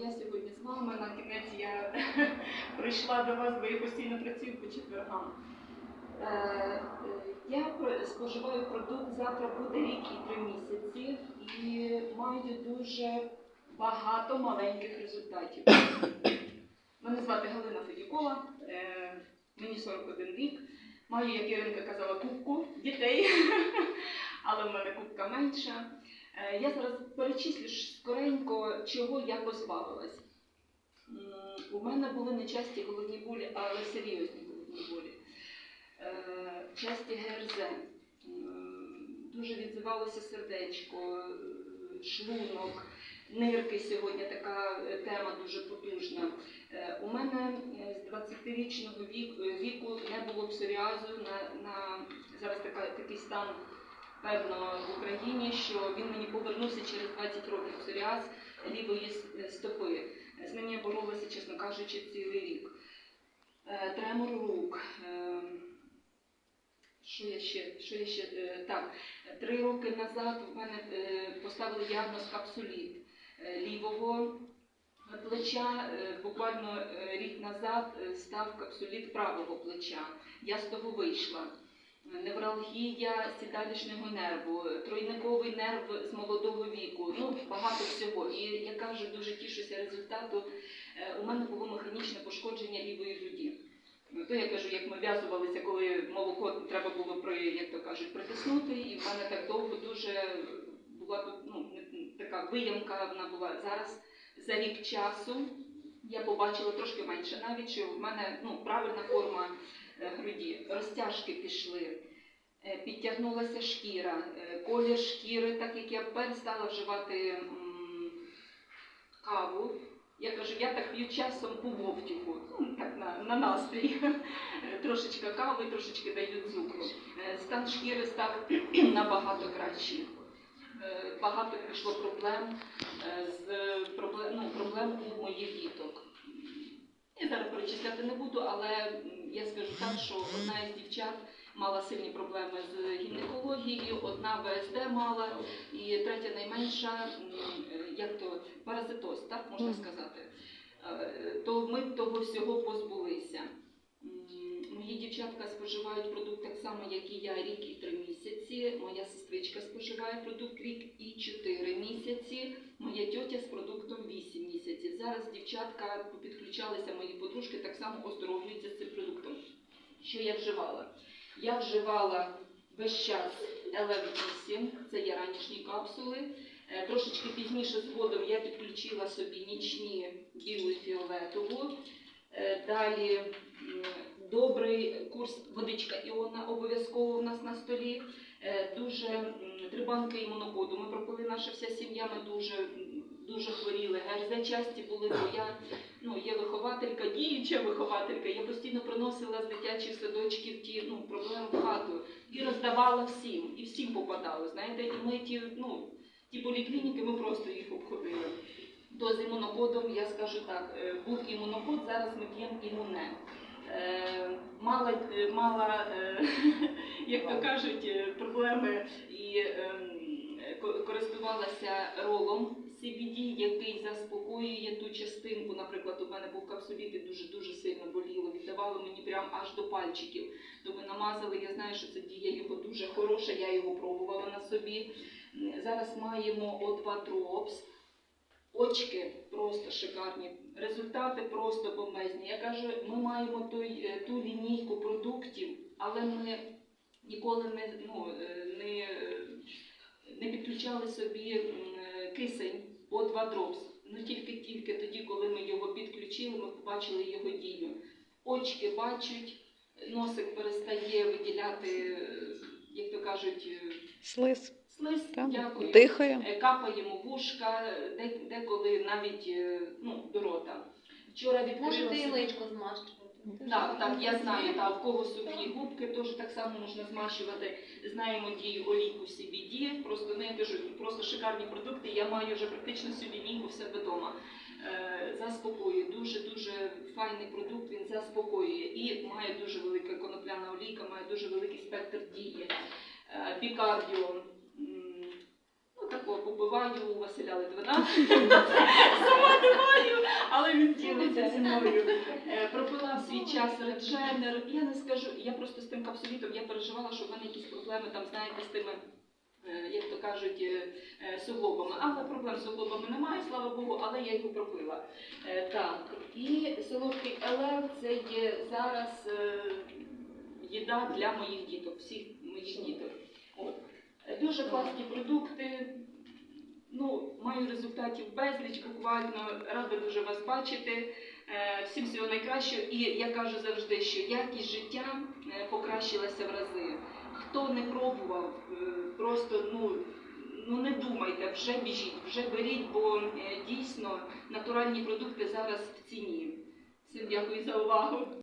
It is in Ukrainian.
я сьогодні з вами. На кінець я прийшла до вас, бо я постійно працюю по четвергам. Е, е, Я споживаю продукт, завтра буде рік і три місяці, і маю дуже багато маленьких результатів. Мене звати Галина Федюкова, е, мені 41 рік. Маю, як Іринка казала, кубку дітей, але в мене кубка менша. Е, Я зараз перечислю скоренько, чого я позбавилась. У мене були не часті головні болі, але серйозні головні болі. Е, Часті ГРЗ. Дуже відзивалося сердечко, е, шлунок, нирки сьогодні така тема дуже потужна. У мене з 20-річного віку, віку не було псоріазу на, на зараз така, такий стан певно в Україні, що він мені повернувся через 20 років псоріаз лівої е, стопи. З ним я боролася, чесно кажучи, цілий рік. Е, Тремор рук. Е, Що я ще? Що я ще? Так, три роки назад в мене поставили діагноз капсуліт лівого плеча. Буквально рік назад став капсуліт правого плеча. Я з того вийшла. Невралгія сідалішнього нерву, тройниковий нерв з молодого віку. Ну багато всього. І я кажу, дуже тішуся результату. Е, У мене було механічне пошкодження лівої груді. Ну, То я кажу, як ми в'язувалися, коли молоко треба було при, як то кажуть, притиснути, і в мене так довго дуже була тут ну, така виямка, вона була зараз за рік часу. Я побачила трошки менше, навіть що в мене ну, правильна форма груді, розтяжки пішли, е, підтягнулася шкіра, е, колір шкіри, так як я перестала вживати каву. Я кажу, я так п'ю часом по вовтюку, ну, так на, на настрій. Е, Трошечка кави, трошечки даю цукру. Е, Стан шкіри став набагато кращий. Е, Багато пішло проблем е, з проблем, ну, проблем у моїх діток. Я зараз перечисляти не буду, але я скажу так, що одна із дівчат мала сильні проблеми з гінекологією, одна ВСД мала, і третя найменша, як то паразитоз, так можна сказати. Е, То ми того всього позбулися. Мої дівчатка споживають продукт так само, як і я, рік і три місяці. Моя сестричка споживає продукт рік і чотири місяці. Моя тьотя з продуктом 8 місяців. Зараз дівчатка підключалися, мої подружки так само оздоровлюються з цим продуктом. Що я вживала? Я вживала весь час ЛФ8, це є ранішні капсули. Е, Трошечки пізніше згодом я підключила собі нічні білу і фіолетову. Е, Далі добрий курс водичка іонна обов'язково у нас на столі. Е, Дуже три банки імунокоду. Ми пропили наша вся сім'я. Ми дуже дуже хворіли. ГРЗ часті були, бо я ну, є вихователька, діюча вихователька. Я постійно приносила з дитячих садочків ті ну, проблеми в хату і роздавала всім, і всім попадало. Знаєте, і ми ті, ну, ті поліклініки, ми просто їх обходили. То з імунокодом я скажу так, е, був імунокод, зараз ми п'ємо імуне. Е, Мала, е, мала як то кажуть, проблеми і ем, користувалася ролом CBD, який заспокоює ту частинку. Наприклад, у мене був капсуліт і дуже дуже сильно боліло. Віддавало мені прям аж до пальчиків. То ми намазали. Я знаю, що це дія його дуже хороша. Я його пробувала на собі. Зараз маємо O2 Drops. Очки просто шикарні, результати просто бомбезні. Я кажу, ми маємо той, е, ту лінійку продуктів, але ми ніколи не, ну, е, не, е, не підключали собі кисень О2-дропс. Ну тільки-тільки тоді, коли ми його підключили, ми побачили його дію. Очки бачать, носик перестає виділяти, як то кажуть, е, Слиз. слиз. Так. Дякую. Дихає. Е, капаємо вушка, деколи навіть е, ну, до рота. Вчора Можете і личко змащувати. Так, так, я знаю, та, в кого сухі губки, теж так само можна змащувати. Знаємо дію олійку CBD, просто ну, я кажу, просто шикарні продукти. Я маю вже практично всю лінійку в себе вдома. Е, заспокоює, дуже-дуже файний продукт, він заспокоює і має дуже велика конопляна олійка, має дуже великий спектр дії. Е, бікардіо. Такого побиваю Василя Литвина. Сама не маю, мною. Е, Пропила свій час редженер. Я не скажу, я просто з тим капсулітом я переживала, що в мене якісь проблеми там, знаєте, з тими. е, Як то кажуть, е, суглобами. Але проблем з суглобами немає, слава Богу, але я його пропила. Так, і солодкий елев це є зараз їда для моїх діток, всіх моїх діток. От. Дуже класні продукти. Ну, результатів безліч буквально. Рада дуже вас бачити. Е, Всім всього найкращого. І я кажу завжди, що якість життя е, покращилася в рази. Хто не пробував, е, просто ну. Ну не думайте, вже біжіть, вже беріть, бо дійсно натуральні продукти зараз в ціні. Всім дякую за увагу.